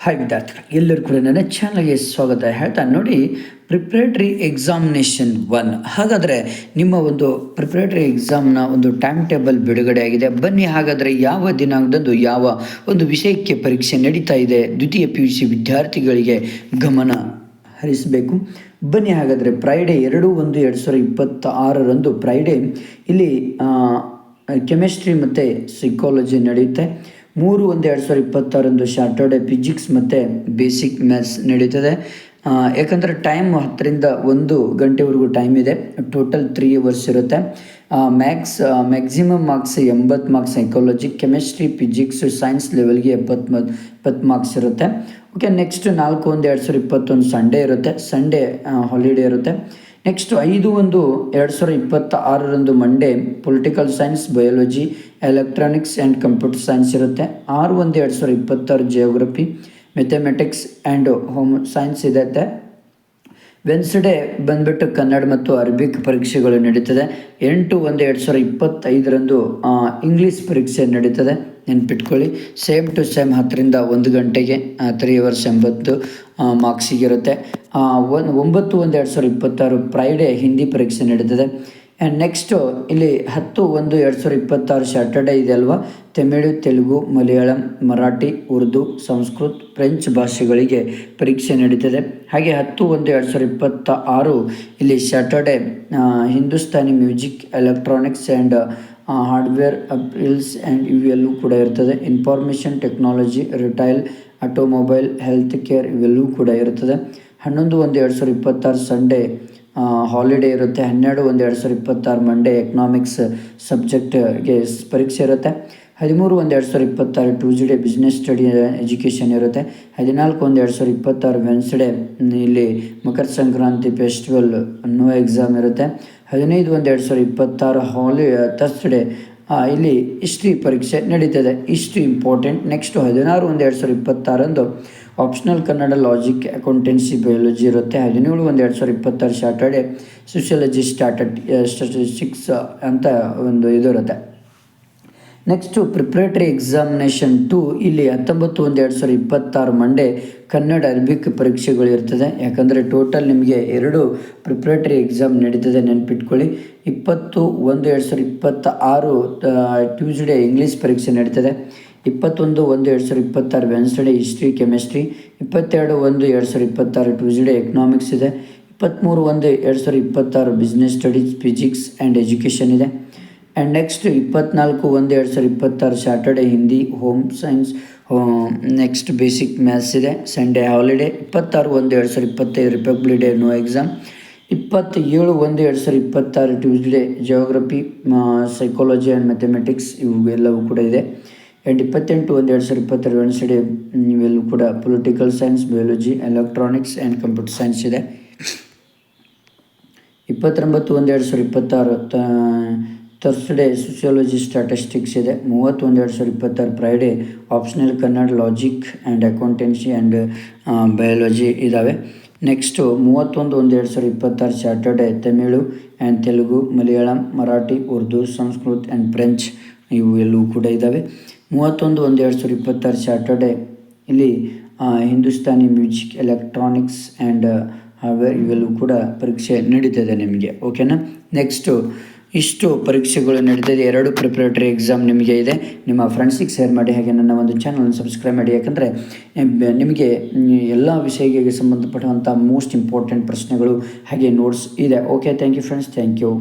Hi ವಿದ್ಯಾರ್ಥಿಗಳು. ಎಲ್ಲರೂ ಕೂಡ ನನ್ನ ಚಾನಲ್ಗೆ ಸ್ವಾಗತ. ಹೇಳ್ತಾ ನೋಡಿ ಪ್ರಿಪ್ರೇಟರಿ ಎಕ್ಸಾಮಿನೇಷನ್ ಒನ್ ಹಾಗಾದರೆ ನಿಮ್ಮ ಒಂದು ಪ್ರಿಪ್ರೇಟರಿ ಎಕ್ಸಾಮ್ನ ಒಂದು ಟೈಮ್ ಟೇಬಲ್ ಬಿಡುಗಡೆ ಆಗಿದೆ. ಬನ್ನಿ, ಹಾಗಾದರೆ ಯಾವ ದಿನಾಂಕದಂದು ಯಾವ ಒಂದು ವಿಷಯಕ್ಕೆ ಪರೀಕ್ಷೆ ನಡೀತಾ ಇದೆ? ದ್ವಿತೀಯ ಪಿ ಯು ಸಿ ವಿದ್ಯಾರ್ಥಿಗಳಿಗೆ ಗಮನ ಹರಿಸಬೇಕು. ಬನ್ನಿ, ಹಾಗಾದರೆ ಫ್ರೈಡೆ ಎರಡು ಒಂದು ಎರಡು ಸಾವಿರದ ಇಪ್ಪತ್ತ ಆರರಂದು ಫ್ರೈಡೆ ಇಲ್ಲಿ ಕೆಮಿಸ್ಟ್ರಿ ಮತ್ತು ಸೈಕಾಲಜಿ ನಡೆಯುತ್ತೆ. ಮೂರು ಒಂದು ಎರಡು ಸಾವಿರದ ಇಪ್ಪತ್ತಾರಂದು ಸ್ಯಾಟರ್ಡೆ ಫಿಜಿಕ್ಸ್ ಮತ್ತು ಬೇಸಿಕ್ ಮ್ಯಾಥ್ಸ್ ನಡೀತದೆ. ಯಾಕಂದರೆ ಟೈಮ್ ಹತ್ತರಿಂದ ಒಂದು ಗಂಟೆವರೆಗೂ ಟೈಮ್ ಇದೆ. ಟೋಟಲ್ ತ್ರೀ ಅವರ್ಸ್ ಇರುತ್ತೆ. ಮ್ಯಾಕ್ಸ್ ಮ್ಯಾಕ್ಸಿಮಮ್ ಮಾರ್ಕ್ಸ್ ಎಂಬತ್ತು marks psychology chemistry physics science ಲೆವೆಲ್ಗೆ ಎಪ್ಪತ್ತು ಇಪ್ಪತ್ತು ಮಾರ್ಕ್ಸ್ ಇರುತ್ತೆ. ಓಕೆ ನೆಕ್ಸ್ಟ್ ನಾಲ್ಕು ಒಂದು ಎರಡು ಸಾವಿರದ ಇಪ್ಪತ್ತೊಂದು ಸಂಡೇ ಇರುತ್ತೆ. ಸಂಡೇ ಹಾಲಿಡೇ ಇರುತ್ತೆ. ನೆಕ್ಸ್ಟ್ ಐದು ಒಂದು ಎರಡು ಸಾವಿರದ ಇಪ್ಪತ್ತ ಆರರಂದು Monday political science biology electronics and computer science ಇರುತ್ತೆ. ಆರು ಒಂದು ಎರಡು ಸಾವಿರದ ಇಪ್ಪತ್ತಾರು geography mathematics and home science ಇರುತ್ತೆ. ವೆನ್ಸ್ಡೇ ಬಂದ್ಬಿಟ್ಟು ಕನ್ನಡ ಮತ್ತು ಅರಬಿಕ್ ಪರೀಕ್ಷೆಗಳು ನಡೀತದೆ. ಎಂಟು ಒಂದು ಎರಡು ಸಾವಿರದ ಇಪ್ಪತ್ತೈದರಂದು ಇಂಗ್ಲೀಷ್ ಪರೀಕ್ಷೆ ನಡೀತದೆ. ನೆನ್ಪಿಟ್ಕೊಳ್ಳಿ. ಸೇಮ್ ಟು ಸೇಮ್ ಹತ್ತರಿಂದ ಒಂದು ಗಂಟೆಗೆ ತ್ರೀ ಅವರ್ಸ್ ಎಂಬತ್ತು ಮಾರ್ಕ್ಸಿಗಿರುತ್ತೆ ಒಂದು ಒಂಬತ್ತು ಒಂದು ಎರಡು ಸಾವಿರದ ಇಪ್ಪತ್ತಾರು ಫ್ರೈಡೇ ಹಿಂದಿ ಪರೀಕ್ಷೆ ನಡೀತದೆ. ಆ್ಯಂಡ್ ನೆಕ್ಸ್ಟು ಇಲ್ಲಿ ಹತ್ತು, ಒಂದು, ಎರಡು ಸಾವಿರದ ಇಪ್ಪತ್ತಾರು ಸ್ಯಾಟರ್ಡೇ ಇದೆ ಅಲ್ವಾ? ತಮಿಳು, ತೆಲುಗು, ಮಲಯಾಳಂ, ಮರಾಠಿ, ಉರ್ದು, ಸಂಸ್ಕೃತ್ ಫ್ರೆಂಚ್ ಭಾಷೆಗಳಿಗೆ ಪರೀಕ್ಷೆ ನಡೀತದೆ. ಹಾಗೆ ಹತ್ತು, ಒಂದು, ಎರಡು ಸಾವಿರದ ಇಪ್ಪತ್ತ ಆರು ಇಲ್ಲಿ Saturday Hindustani music electronics and hardware apparels and ಇವೆಲ್ಲೂ ಕೂಡ ಇರ್ತದೆ. Information technology retail automobile health care ಇವೆಲ್ಲವೂ ಕೂಡ ಇರ್ತದೆ. ಹನ್ನೊಂದು ಒಂದು ಎರಡು ಸಾವಿರದ ಇಪ್ಪತ್ತಾರು ಸಂಡೇ ಹಾಲಿಡೇ ಇರುತ್ತೆ. ಹನ್ನೆರಡು ಒಂದು ಎರಡು ಸಾವಿರದ ಇಪ್ಪತ್ತಾರು ಮಂಡೇ ಎಕನಾಮಿಕ್ಸ್ ಸಬ್ಜೆಕ್ಟ್ಗೆ ಪರೀಕ್ಷೆ ಇರುತ್ತೆ. ಹದಿಮೂರು ಒಂದು ಎರಡು ಸಾವಿರದ ಇಪ್ಪತ್ತಾರು ಟ್ಯೂಸ್ಡೇ ಬಿಸ್ನೆಸ್ ಸ್ಟಡಿ ಎಜುಕೇಷನ್ ಇರುತ್ತೆ. ಹದಿನಾಲ್ಕು ಒಂದು ಎರಡು ಸಾವಿರದ ಇಪ್ಪತ್ತಾರು ವೆನ್ಸ್ಡೇ ಇಲ್ಲಿ ಮಕರ ಸಂಕ್ರಾಂತಿ ಫೆಸ್ಟಿವಲ್ ಅನ್ನೋ ಎಕ್ಸಾಮ್ ಇರುತ್ತೆ. ಹದಿನೈದು ಒಂದು ಎರಡು ಸಾವಿರದ ಇಪ್ಪತ್ತಾರು ಹಾಲಿ ತರ್ಸ್ಡೇ ಇಲ್ಲಿ ಹಿಸ್ಟ್ರಿ ಪರೀಕ್ಷೆ ನಡೀತದೆ. ಇಷ್ಟು ಇಂಪಾರ್ಟೆಂಟ್. ನೆಕ್ಸ್ಟ್ ಹದಿನಾರು ಒಂದು ಎರಡು ಸಾವಿರದ ಇಪ್ಪತ್ತಾರಂದು optional Kannada logic, accountancy, biology ಇರುತ್ತೆ. ಹದಿನೇಳು ಒಂದು ಎರಡು ಸಾವಿರದ ಇಪ್ಪತ್ತಾರು ಸ್ಯಾಟರ್ಡೆ ಸೋಷಿಯಾಲಜಿ ಸ್ಟಾಟಟ್ ಸ್ಟಾಟಿಸ್ಟಿಕ್ಸ್ ಅಂತ ಒಂದು ಇದು ಇರುತ್ತೆ. ನೆಕ್ಸ್ಟು ಪ್ರಿಪ್ರೇಟರಿ ಎಕ್ಸಾಮಿನೇಷನ್ ಟು ಇಲ್ಲಿ ಹತ್ತೊಂಬತ್ತು ಒಂದು ಎರಡು ಸಾವಿರದ ಇಪ್ಪತ್ತಾರು ಮಂಡೇ ಕನ್ನಡ ಅರಬಿಕ್ ಪರೀಕ್ಷೆಗಳು ಇರ್ತದೆ. ಯಾಕಂದರೆ ಟೋಟಲ್ ನಿಮಗೆ ಎರಡು ಪ್ರಿಪ್ರೇಟರಿ ಎಕ್ಸಾಮ್ ನಡೀತದೆ ನೆನಪಿಟ್ಕೊಳ್ಳಿ. ಇಪ್ಪತ್ತು ಒಂದು ಎರಡು ಸಾವಿರದ ಇಪ್ಪತ್ತ ಆರು ಟ್ಯೂಸ್ಡೇ ಇಂಗ್ಲೀಷ್ ಪರೀಕ್ಷೆ ನಡೀತದೆ. ಇಪ್ಪತ್ತೊಂದು ಒಂದು ಎರಡು ಸಾವಿರದ ಇಪ್ಪತ್ತಾರು ವೆನ್ಸ್ಡೇ ಹಿಸ್ಟ್ರಿ ಕೆಮಿಸ್ಟ್ರಿ ಇಪ್ಪತ್ತೆರಡು ಒಂದು ಎರಡು ಸಾವಿರದ ಇಪ್ಪತ್ತಾರು ಟ್ಯೂಸ್ಡೇ ಎಕನಾಮಿಕ್ಸ್ ಇದೆ. ಇಪ್ಪತ್ತ್ಮೂರು ಒಂದು ಎರಡು ಸಾವಿರದ ಇಪ್ಪತ್ತಾರು business studies physics and education ಇದೆ. ಆ್ಯಂಡ್ ನೆಕ್ಸ್ಟ್ ಇಪ್ಪತ್ನಾಲ್ಕು ಒಂದು ಎರಡು ಸಾವಿರದ ಇಪ್ಪತ್ತಾರು Saturday Hindi home science next basic maths ಇದೆ. ಸಂಡೇ ಹಾಲಿಡೇ ಇಪ್ಪತ್ತಾರು ಒಂದು ಎರಡು ಸಾವಿರದ ಇಪ್ಪತ್ತೈದು ರಿಪಬ್ಲಿಕ್ ಡೇ ನೋ ಎಕ್ಸಾಮ್ ಇಪ್ಪತ್ತೇಳು ಒಂದು ಎರಡು ಸಾವಿರದ ಇಪ್ಪತ್ತಾರು Tuesday geography psychology and mathematics ಇವು ಎಲ್ಲವೂ ಕೂಡ ಇದೆ. ಆ್ಯಂಡ್ ಇಪ್ಪತ್ತೆಂಟು ಒಂದು ಎರಡು ಸಾವಿರದ ಇಪ್ಪತ್ತಾರು ವೆನ್ಸ್ಡೇ ಇವೆಲ್ಲೂ ಕೂಡ political science biology electronics and computer science ಇದೆ. ಇಪ್ಪತ್ತೊಂಬತ್ತು ಒಂದು ಎರಡು ಸಾವಿರದ ಇಪ್ಪತ್ತಾರು ಥರ್ಸ್ಡೇ ಸೋಷಿಯಾಲಜಿ ಸ್ಟಾಟಿಸ್ಟಿಕ್ಸ್ ಇದೆ. ಮೂವತ್ತೊಂದು ಎರಡು ಸಾವಿರದ ಇಪ್ಪತ್ತಾರು Friday optional Kannada logic and accountancy and biology ಇದ್ದಾವೆ ನೆಕ್ಸ್ಟು ಮೂವತ್ತೊಂದು ಒಂದು ಎರಡು ಸಾವಿರದ ಇಪ್ಪತ್ತಾರು Saturday Tamil and Telugu Malayalam Marathi Urdu Sanskrit and French ಇವು ಎಲ್ಲವೂ ಕೂಡ ಇದ್ದಾವೆ ಮೂವತ್ತೊಂದು ಒಂದು ಎರಡು ಸಾವಿರದ ಇಪ್ಪತ್ತಾರು ಸ್ಯಾಟರ್ಡೇ ಇಲ್ಲಿ Hindustani music electronics and hardware ಇವೆಲ್ಲವೂ ಕೂಡ ಪರೀಕ್ಷೆ ನಡೀತದೆ ನಿಮಗೆ. ಓಕೆನಾ ನೆಕ್ಸ್ಟು ಇಷ್ಟು ಪರೀಕ್ಷೆಗಳು ನಡೆದಿದೆ. ಎರಡು ಪ್ರಿಪ್ರೇಟರಿ ಎಕ್ಸಾಮ್ ನಿಮಗೆ ಇದೆ. ನಿಮ್ಮ ಫ್ರೆಂಡ್ಸಿಗೆ ಶೇರ್ ಮಾಡಿ ಹಾಗೆ ನನ್ನ ಒಂದು ಚಾನಲ್ ಸಬ್ಸ್ಕ್ರೈಬ್ ಮಾಡಿ. ಯಾಕಂದರೆ ನಿಮಗೆ ಎಲ್ಲ ವಿಷಯಗಳಿಗೆ ಸಂಬಂಧಪಟ್ಟಂಥ ಮೋಸ್ಟ್ ಇಂಪಾರ್ಟೆಂಟ್ ಪ್ರಶ್ನೆಗಳು ಹಾಗೆ ನೋಟ್ಸ್ ಇದೆ. Okay thank you friends thank you